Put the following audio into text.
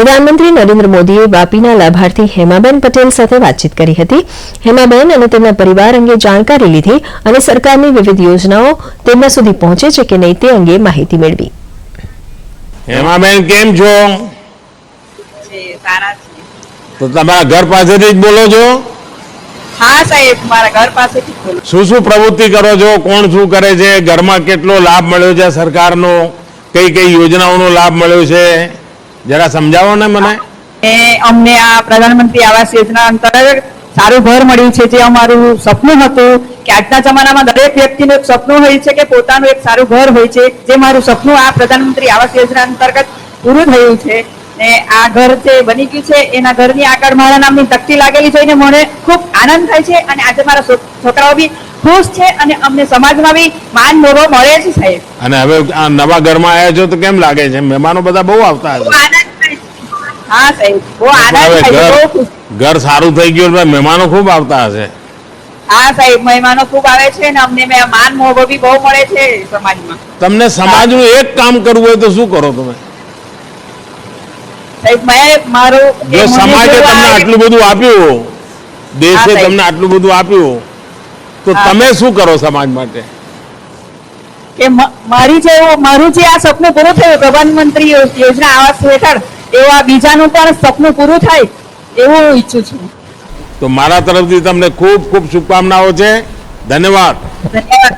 પ્રધાનમંત્રી નરેન્દ્ર મોદીએ વાપીના લાભાર્થી હેમાબેન પટેલ સાથે વાતચીત કરી હતી. હેમાબેન અને તેમના પરિવાર અંગે જાણકારી લીધી અને સરકારની વિવિધ યોજનાઓ તેમના સુધી પહોંચે છે કે નહીં તે અંગે માહિતી મેળવી. હેમાબેન કેમ છો? છે સારા છે તો તમારા ઘર પાસેથી જ બોલો છો? હા સાહેબ મારા ઘર પાસેથી બોલો શું શું પ્રવૃત્તિ કરો છો? કોણ શું કરે છે? ઘરમાં કેટલો લાભ મળ્યો છે સરકારનો? કઈ કઈ યોજનાઓનો લાભ મળ્યો છે? જરા સમજાવો ને મને. એ અમને આ પ્રધાનમંત્રી આવાસ યોજના અંતર્ગત સારું ઘર મળ્યું છે, જે અમારું સપનું હતું કે આજના જમાનામાં દરેક વ્યક્તિનું એક સપનું હોય છે કે પોતાનું એક સારું ઘર હોય છે, જે મારું સપનું આ પ્રધાનમંત્રી આવાસ યોજના અંતર્ગત પૂરું થયું છે. ને આ ઘર જે બની ગયું છે એના ઘરની આગળ મારા નામની તકતી લાગેલી જોઈને મને ખૂબ આનંદ થાય છે અને આજે મારા છોકરાઓ બી ખુશ છે અને અમને સમાજમાં બી માન મોરો મળે છે સાહેબ. અને હવે આ નવા ઘરમાં આવ્યા છો તો કેમ લાગે છે? મહેમાનો બધા બહુ આવતા હશે. હા સાહેબ બહુ આનંદ થાય ઘર ઘર સારું થઈ ગયું મહેમાનો ખૂબ આવતા હશે. હા સાહેબ મહેમાનો ખૂબ આવે છે અને અમને મે- માન મોભો બી બહુ મળે છે સમાજમાં. તમને સમાજનું એક કામ કરવું હોય તો શું કરો તમે? સાહેબ મેં મારું જો સમાજે તમને આટલું બધું આપ્યું દેશે તમને આટલું બધું આપ્યું તો તમે શું કરો સમાજ માટે? કે મારી જે મારું જે આ સપનું પૂરું થયું પ્રધાનમંત્રી યોજના આવાસ હેઠળ એવું બીજાનું પણ સપનું પૂરું થાય એવું હું ઈચ્છું છું. તો મારા તરફથી તમને ખૂબ ખૂબ શુભકામનાઓ છે. ધન્યવાદ. ધન્યવાદ.